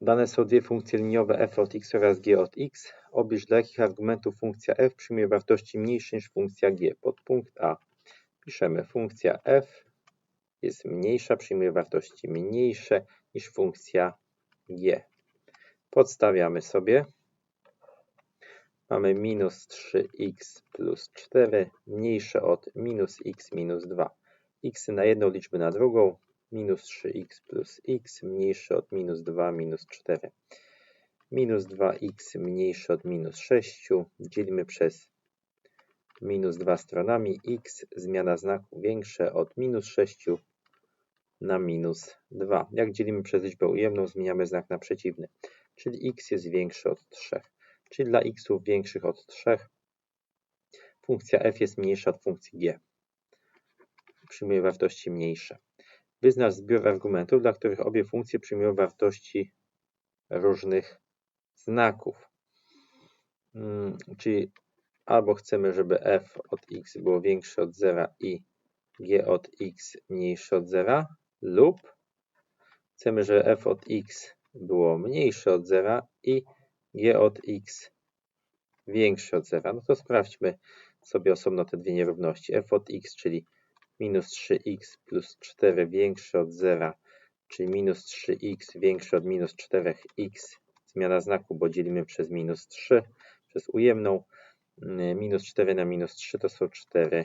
Dane są dwie funkcje liniowe f od x oraz g od x. Oblicz dla jakich argumentów funkcja f przyjmuje wartości mniejsze niż funkcja g. Podpunkt A. Piszemy funkcja f jest mniejsza, przyjmuje wartości mniejsze niż funkcja g. Podstawiamy sobie. Mamy minus 3x plus 4 mniejsze od minus x minus 2. x na jedną liczbę na drugą minus 3x plus x mniejsze od minus 2 minus 4. Minus 2x mniejsze od minus 6 dzielimy przez minus 2 stronami x, zmiana znaku większe od minus 6 na minus 2. Jak dzielimy przez liczbę ujemną, zmieniamy znak na przeciwny, czyli x jest większy od 3. Czyli dla xów większych od 3 funkcja f jest mniejsza od funkcji g. Przyjmuje wartości mniejsze. Wyznacz zbiór argumentów, dla których obie funkcje przyjmują wartości różnych znaków. Hmm, czyli albo chcemy, żeby f od x było większe od 0 i g od x mniejsze od 0, lub chcemy, żeby f od x było mniejsze od 0 i g od x większe od 0. No to sprawdźmy sobie osobno te dwie nierówności. f od x, czyli minus 3x plus 4 większe od 0, czyli minus 3x większe od minus 4x, zmiana znaku, bo dzielimy przez minus 3, przez ujemną, minus 4 na minus 3 to są 4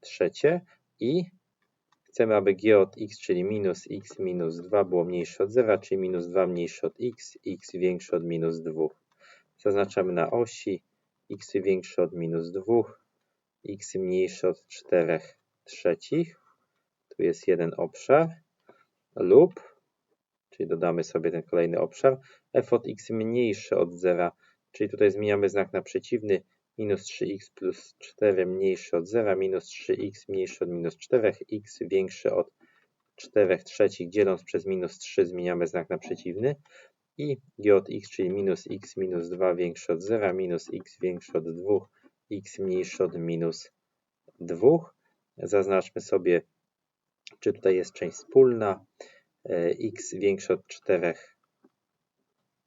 trzecie i chcemy, aby g od x, czyli minus x minus 2 było mniejsze od 0, czyli minus 2 mniejsze od x, x większe od minus 2. Zaznaczamy na osi x większe od minus 2, x mniejsze od 4 trzecich, tu jest jeden obszar, lub, czyli dodamy sobie ten kolejny obszar, f od x mniejsze od 0, czyli tutaj zmieniamy znak na przeciwny, minus 3x plus 4 mniejsze od 0, minus 3x mniejsze od minus 4, x większe od 4 trzecich, dzieląc przez minus 3 zmieniamy znak na przeciwny i g od x, czyli minus x minus 2 większe od 0, minus x większe od 2, x mniejsze od minus 2. Zaznaczmy sobie, czy tutaj jest część wspólna. E, x większe od 4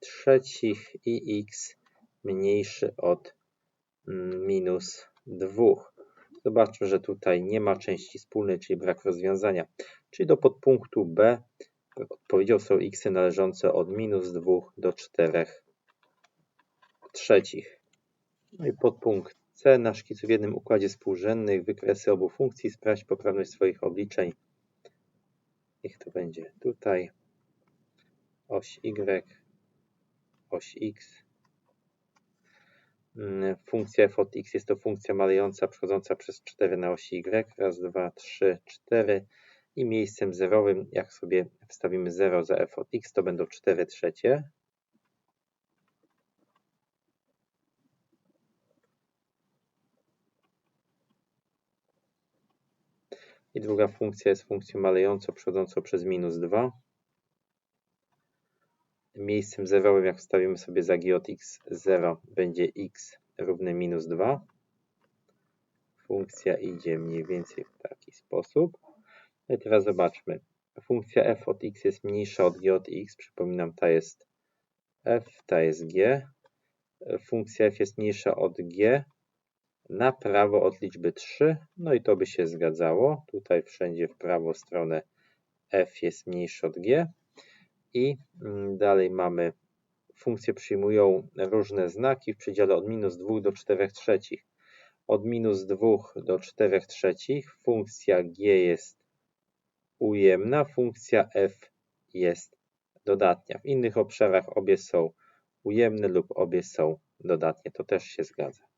trzecich i x mniejszy od mm, minus 2. Zobaczmy, że tutaj nie ma części wspólnej, czyli brak rozwiązania. Czyli do podpunktu B odpowiedzią są x należące od minus 2 do 4 trzecich. No i podpunkt C. Na szkicu w jednym układzie współrzędnych wykresy obu funkcji. Sprawdź poprawność swoich obliczeń. Niech to będzie tutaj. Oś Y, oś X. Mm, funkcja f od x jest to funkcja malejąca przechodząca przez 4 na osi y. Raz, dwa, trzy, cztery. I miejscem zerowym, jak sobie wstawimy 0 za f od x, to będą 4 trzecie. I druga funkcja jest funkcją malejącą przechodzącą przez minus 2. Miejscem zerowym, jak wstawimy sobie za g od x 0, będzie x równe minus 2. Funkcja idzie mniej więcej w taki sposób. No I teraz zobaczmy. Funkcja f od x jest mniejsza od g od x. Przypominam, ta jest f, ta jest g. Funkcja f jest mniejsza od g, na prawo od liczby 3, no i to by się zgadzało. Tutaj wszędzie w prawą stronę f jest mniejszy od g. I mm, dalej mamy funkcje przyjmują różne znaki w przedziale od minus 2 do 4 trzecich. Od minus 2 do 4 trzecich funkcja g jest ujemna, funkcja f jest dodatnia. W innych obszarach obie są ujemne lub obie są dodatnie. To też się zgadza.